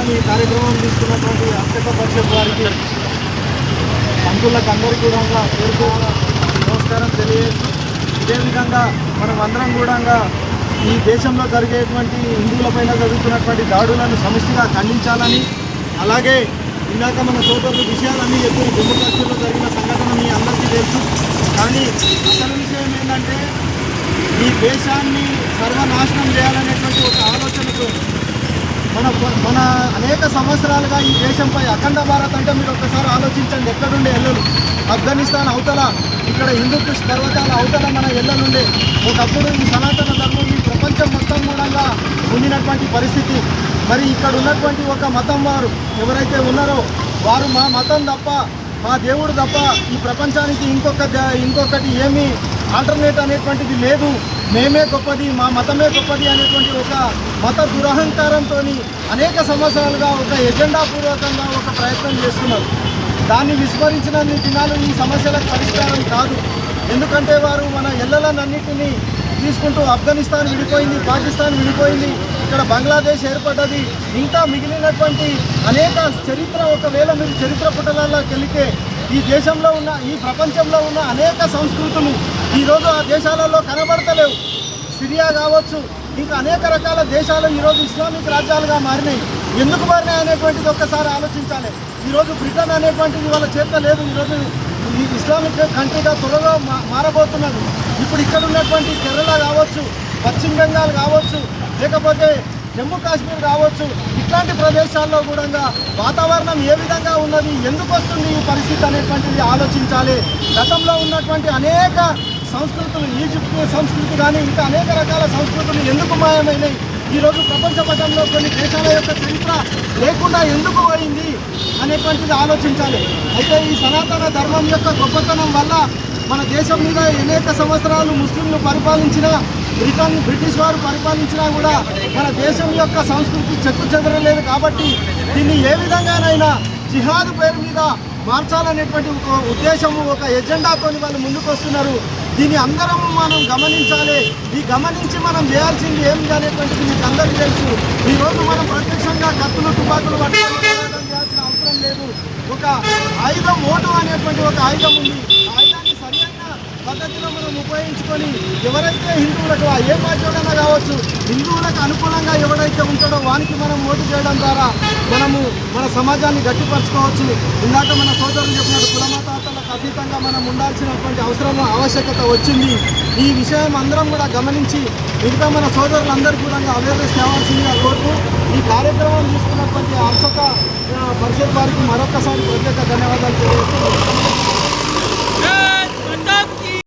నిమిత్తం ఈ కార్యక్రమం తీసుకున్నటువంటి అక్షక పరిషత్ వారికి మంత్రులకు అందరికీ కూడా పేరుకు నమస్కారం తెలియజేస్తూ ఇదే విధంగా మనం అందరం కూడా ఈ దేశంలో జరిగేటువంటి హిందువులపైన జరుగుతున్నటువంటి దాడులను సమిష్టిగా ఖండించాలని అలాగే ఇందాక మన సోదరులు విషయాలన్నీ చెప్పి జమ్మూ కాశ్మీర్లో జరిగిన సంఘటన మీ అందరికీ తెలుసు. కానీ అసలు విషయం ఏంటంటే ఈ దేశాన్ని సర్వనాశనం చేయాలనేటువంటి ఒక ఆలోచనతో మన మన అనేక సంవత్సరాలుగా ఈ దేశంపై అఖండ భారత్ అంటే మీరు ఒకసారి ఆలోచించండి. ఎక్కడుండే ఎల్లులు ఆఫ్ఘనిస్తాన్ అవతల ఇక్కడ హిందూ కుష్ పర్వతాల అవతల మన ఎల్లనుండే ఒకప్పుడు ఈ సనాతన ధర్మం ఈ ప్రపంచం మొత్తం కూడా ఉండినటువంటి పరిస్థితి. మరి ఇక్కడ ఉన్నటువంటి ఒక మతం వారు ఎవరైతే ఉన్నారో వారు మా మతం తప్ప మా దేవుడు తప్ప ఈ ప్రపంచానికి ఇంకొక ద- ఇంకొకటి ఏమీ ఆల్టర్నేట్ అనేటువంటిది లేదు. మేమే గొప్పది మా మతమే గొప్పది అనేటువంటి ఒక మత దురహంకారంతో అనేక సంవత్సరాలుగా ఒక ఎజెండా పూర్వకంగా ఒక ప్రయత్నం చేస్తున్నారు. దాన్ని విస్మరించిన దినాలు ఈ సమస్యలకు పరిష్కారం కాదు. ఎందుకంటే వారు మన ఎల్లలన్నింటినీ తీసుకుంటూ ఆఫ్ఘనిస్తాన్ విడిపోయింది పాకిస్తాన్ విడిపోయింది ఇక్కడ బంగ్లాదేశ్ ఏర్పడ్డది ఇంకా మిగిలినటువంటి అనేక చరిత్ర ఒకవేళ మీరు చరిత్ర పుటలలోకి వెళితే ఈ దేశంలో ఉన్న ఈ ప్రపంచంలో ఉన్న అనేక సంస్కృతులు ఈరోజు ఆ దేశాలలో కనబడతలేవు. సిరియా కావచ్చు ఇంకా అనేక రకాల దేశాలు ఈరోజు ఇస్లామిక్ రాజ్యాలుగా మారినాయి. ఎందుకు మారినాయి అనేటువంటిది ఒక్కసారి ఆలోచించాలి. ఈరోజు బ్రిటన్ అనేటువంటిది వాళ్ళ చేత లేదు. ఈరోజు ఈ ఇస్లామిక్ కంట్రీగా త్వరగా మారబోతున్నది. ఇప్పుడు ఇక్కడ ఉన్నటువంటి కేరళ కావచ్చు పశ్చిమ బెంగాల్ కావచ్చు లేకపోతే జమ్మూ కాశ్మీర్ కావచ్చు ఇట్లాంటి ప్రదేశాల్లో కూడా వాతావరణం ఏ విధంగా ఉన్నది ఎందుకు వస్తుంది ఈ పరిస్థితి అనేటువంటిది ఆలోచించాలి. గతంలో ఉన్నటువంటి అనేక సంస్కృతులు ఈజిప్ట్ సంస్కృతి కానీ ఇంకా అనేక రకాల సంస్కృతులు ఎందుకు మాయమైనాయి? ఈరోజు ప్రపంచ పటంలో కొన్ని దేశాల యొక్క చరిత్ర లేకుండా ఎందుకు పోయింది అనేటువంటిది ఆలోచించాలి. అయితే ఈ సనాతన ధర్మం యొక్క గొప్పతనం వల్ల మన దేశం మీద అనేక సంవత్సరాలు ముస్లింలు పరిపాలించిన బ్రిటన్ బ్రిటిష్ వారు పరిపాలించినా కూడా మన దేశం యొక్క సంస్కృతి చెక్కు చెదరలేదు కాబట్టి దీన్ని ఏ విధంగానైనా జిహాద్ పేరు మీద మార్చాలనేటువంటి ఒక ఉద్దేశము ఒక ఎజెండాతో వాళ్ళు ముందుకు వస్తున్నారు దీన్ని అందరం మనం గమనించాలి. ఈ గమనించి మనం చేయాల్సింది ఏమిటి అనేటువంటిది మీకు అందరికీ తెలుసు. ఈరోజు మనం ప్రత్యక్షంగా కత్తులు తుపాకులు పట్టుకొని చేయాల్సిన అవసరం లేదు. ఒక ఆయుధం ఓటు అనేటువంటి ఒక ఆయుధం ఉంది. ఆయుధాన్ని పద్ధతిలో మనం ఉపయోగించుకొని ఎవరైతే హిందువులకు ఏ పార్టీలైనా కావచ్చు హిందువులకు అనుకూలంగా ఎవడైతే ఉంటాడో వానికి మనం ఓటు చేయడం ద్వారా మనము మన సమాజాన్ని గట్టిపరచుకోవచ్చు. ఇందాక మన సోదరులు చెప్పినట్టు కులమతాతలకు అతీతంగా మనం ఉండాల్సినటువంటి అవసరం ఆవశ్యకత వచ్చింది. ఈ విషయం అందరం కూడా గమనించి మిగతా మన సోదరులందరూ కూడా అవేర్నెస్ తేవాల్సిందిగా కోరుతూ ఈ కార్యక్రమం తీసుకున్నటువంటి అర్చక పరిషత్ వారికి మరొకసారి ప్రత్యేక ధన్యవాదాలు తెలియజేస్తూ